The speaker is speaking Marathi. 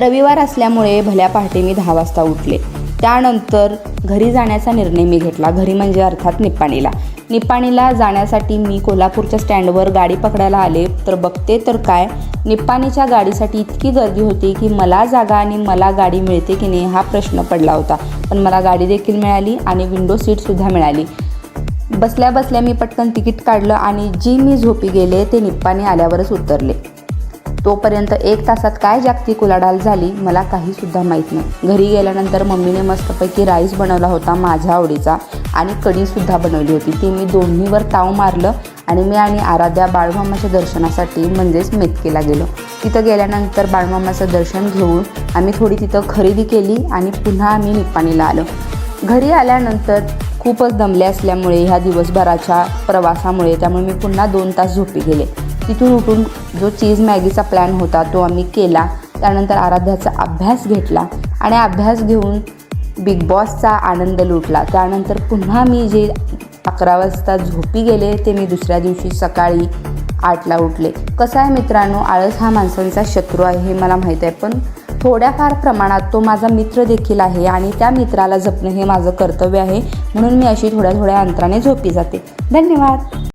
रविवार असल्यामुळे भल्या पहाटे मी दहा वाजता उठले. त्यानंतर घरी जाण्याचा निर्णय मी घेतला. घरी म्हणजे अर्थात निप्पाणीला. निप्पाणीला जाण्यासाठी मी कोल्हापूरच्या स्टँडवर गाडी पकडायला आले. तर बघते तर काय? निप्पाणीच्या गाडीसाठी इतकी गर्दी होती की मला जागा आणि मला गाडी मिळते की नाही हा प्रश्न पडला होता. पण मला गाडी देखील मिळाली आणि विंडो सीटसुद्धा मिळाली. बसल्या बसल्या मी पटकन तिकीट काढलं आणि जी मी झोपी गेले ते निप्पाणी आल्यावरच उतरले. तोपर्यंत एक तासात काय जागतिक उलाढाल झाली मला काहीसुद्धा माहीत नाही. घरी गेल्यानंतर मम्मीने मस्तपैकी राईस बनवला होता माझ्या आवडीचा आणि कढीसुद्धा बनवली होती. ती मी दोन्हीवर ताव मारलं आणि मी आणि आराध्या बाळमामाच्या दर्शनासाठी म्हणजेच मेतकेला गेलो. तिथं गेल्यानंतर बाळमामाचं दर्शन घेऊन आम्ही थोडी तिथं खरेदी केली आणि पुन्हा आम्ही निपाणीला आलो. घरी आल्यानंतर खूपच दमले असल्यामुळे ह्या दिवसभराच्या प्रवासामुळे त्यामुळे मी पुन्हा दोन तास झोपी गेले. तिथून उठून जो चीज मॅगीचा प्लॅन होता तो आम्ही केला. त्यानंतर आराध्याचा अभ्यास घेतला आणि अभ्यास घेऊन बिग बॉसचा आनंद लुटला. त्यानंतर पुन्हा मी जे अकरा वाजता झोपी गेले ते मी दुसऱ्या दिवशी सकाळी आठला उठले. कसं आहे मित्रांनो आळस हा माणसांचा शत्रू आहे हे मला माहीत आहे पण थोड्याफार प्रमाणात तो माझा मित्र देखील आहे आणि त्या मित्राला जपणं हे माझं कर्तव्य आहे म्हणून मी अशी थोड्या थोड्या अंतराने झोपी जाते. धन्यवाद!